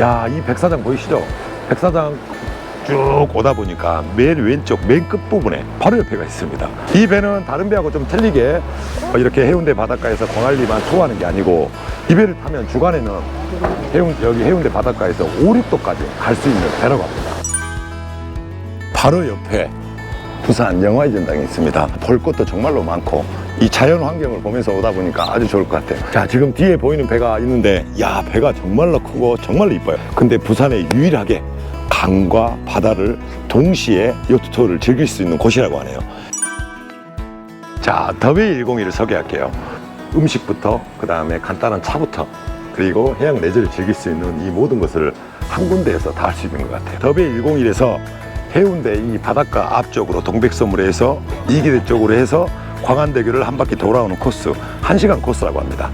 야, 이 백사장 보이시죠? 백사장 쭉 오다 보니까 맨 왼쪽 맨 끝부분에 바로 옆에가 있습니다. 이 배는 다른 배하고 좀 틀리게 어, 이렇게 해운대 바닷가에서 광안리만 투어하는 게 아니고 이 배를 타면 주간에는 해운, 여기 해운대 바닷가에서 5, 6도까지 갈 수 있는 배라고 합니다. 바로 옆에 부산 영화의 전당이 있습니다. 볼 것도 정말로 많고 이 자연 환경을 보면서 오다 보니까 아주 좋을 것 같아요. 자, 지금 뒤에 보이는 배가 있는데 야, 배가 정말로 크고 정말로 이뻐요. 근데 부산에 유일하게 강과 바다를 동시에 요트 투어를 즐길 수 있는 곳이라고 하네요. 자, 더베이 101을 소개할게요. 음식부터 그 다음에 간단한 차부터 그리고 해양 레저를 즐길 수 있는 이 모든 것을 한 군데에서 다 할 수 있는 것 같아요. 더베이 101에서 해운대 이 바닷가 앞쪽으로 동백섬으로 해서 이기대 쪽으로 해서 광안대교를 한 바퀴 돌아오는 코스, 한시간 코스라고 합니다.